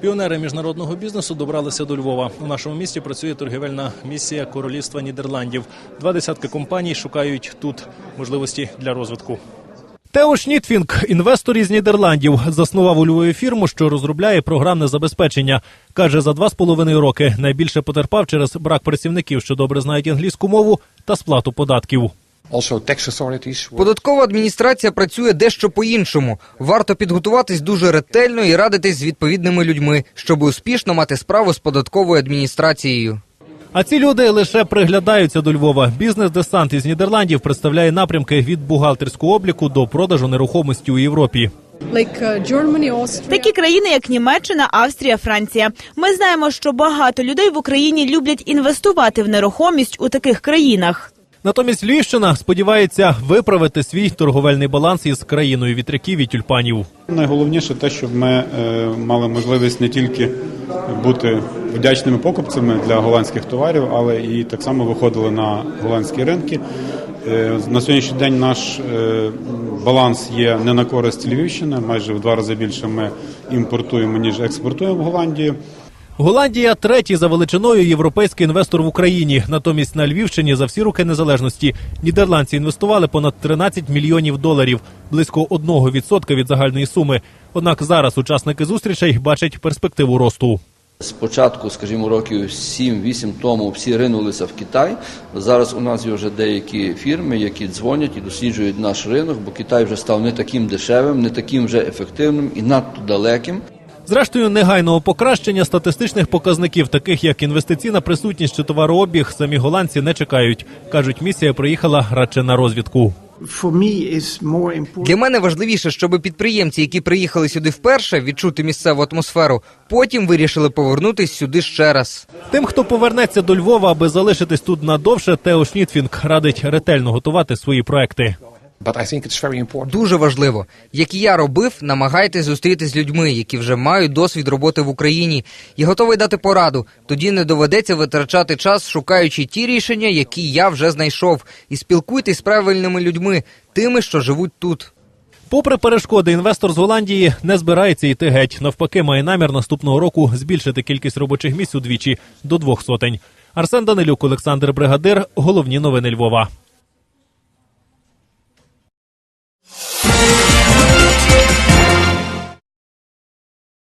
Піонери міжнародного бізнесу добралися до Львова. У нашому місті працює торгівельна місія Королівства Нідерландів. Два десятки компаній шукають тут можливості для розвитку. Тео Шнітфінг, інвестор із Нідерландів, заснував у Львові фірму, що розробляє програмне забезпечення. Каже, за два з половиною роки найбільше потерпав через брак працівників, що добре знають англійську мову та сплату податків. Податкова адміністрація працює дещо по-іншому. Варто підготуватись дуже ретельно і радитись з відповідними людьми, щоб успішно мати справу з податковою адміністрацією. А ці люди лише приглядаються до Львова. Бізнес-десант із Нідерландів представляє напрямки від бухгалтерського обліку до продажу нерухомості у Європі. uh. Такі країни, як Німеччина, Австрія, Франція. Ми знаємо, що багато людей в Україні люблять інвестувати в нерухомість у таких країнах. Натомість Львівщина сподівається виправити свій торговельний баланс із країною вітряків і тюльпанів. Найголовніше те, щоб ми е, мали можливість не тільки бути вдячними покупцями для голландських товарів, але і так само виходили на голландські ринки. Е, На сьогоднішній день наш е, баланс є не на користь Львівщини. Майже в два рази більше ми імпортуємо ніж експортуємо в Голландію. Голландія третій за величиною європейський інвестор в Україні. Натомість на Львівщині за всі роки незалежності нідерландці інвестували понад 13 мільйонів доларів, близько 1% від загальної суми. Однак зараз учасники зустрічей бачать перспективу росту. Спочатку, скажімо, років 7-8 тому всі ринулися в Китай. Зараз у нас є вже деякі фірми, які дзвонять і досліджують наш ринок, бо Китай вже став не таким дешевим, не таким вже ефективним і надто далеким. Зрештою, негайного покращення статистичних показників, таких як інвестиційна присутність чи товарообіг, самі голландці не чекають. кажуть, місія приїхала радше на розвідку. Для мене важливіше, щоб підприємці, які приїхали сюди вперше, відчути місцеву атмосферу, потім вирішили повернутись сюди ще раз. Тим, хто повернеться до Львова, аби залишитись тут надовше, Тео Шнітфінг радить ретельно готувати свої проекти. But I think it's very important. Дуже важливо, як і я робив, намагайтесь зустрітись з людьми, які вже мають досвід роботи в Україні, і готовий дати пораду. Тоді не доведеться витрачати час, шукаючи ті рішення, які я вже знайшов, і спілкуйтесь з правильними людьми, тими, що живуть тут. Попри перешкоди, інвестор з Голландії не збирається йти геть. Навпаки, має намір наступного року збільшити кількість робочих місць удвічі до двох сотень. Арсен Данилюк, Олександр Бригадир. Головні новини Львова.